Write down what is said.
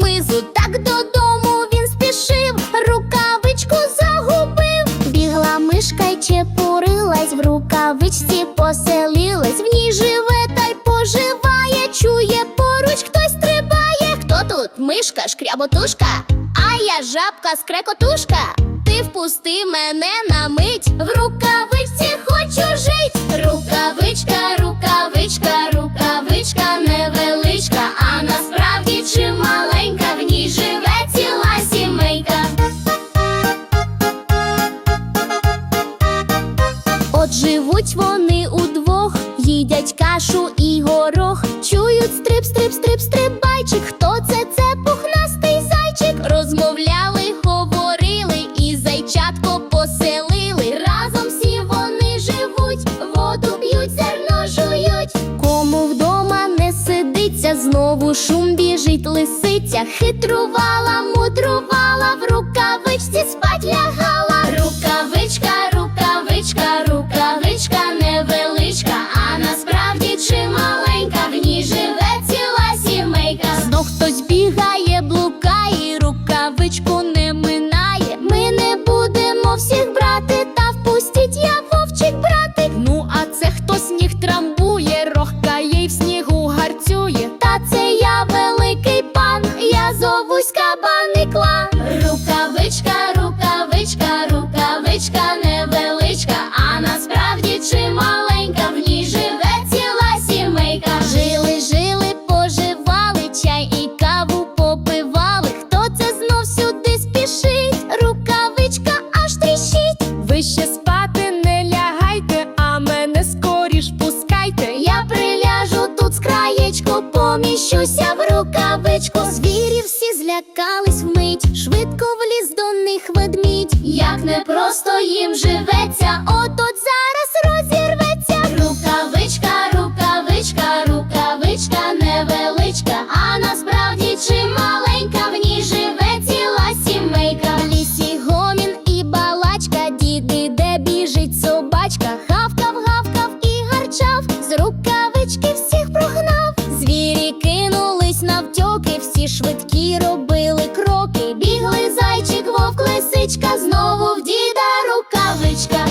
хмизу. Так додому він спішив, рукавичку загубив. Бігла мишка й чепурилась, в рукавичці поселилась, в ній живе та й поживає, чує поруч хтось стрибає. Хто тут? Мишка, шкряботушка, а я жабка скрекотушка. Ти впусти мене на мить, в рукавичці хочу От живуть вони удвох, їдять кашу і горох. Чують стрип, стрип, стрип, стрибайчик. Хто це? Це пухнастий зайчик. Розмовляли, говорили і зайчатко поселили. Разом всі вони живуть, воду п'ють, зерно жують. Кому вдома не сидиться, знову шум біжить лисиця. Хитрувала, мудрувала, в рукавичці спать лягала. Злякались вмить, швидко вліз до них ведмідь. Як непросто їм живеться, Всі швидкі робили кроки, бігли зайчик, вовк, лисичка, знову в діда рукавичка.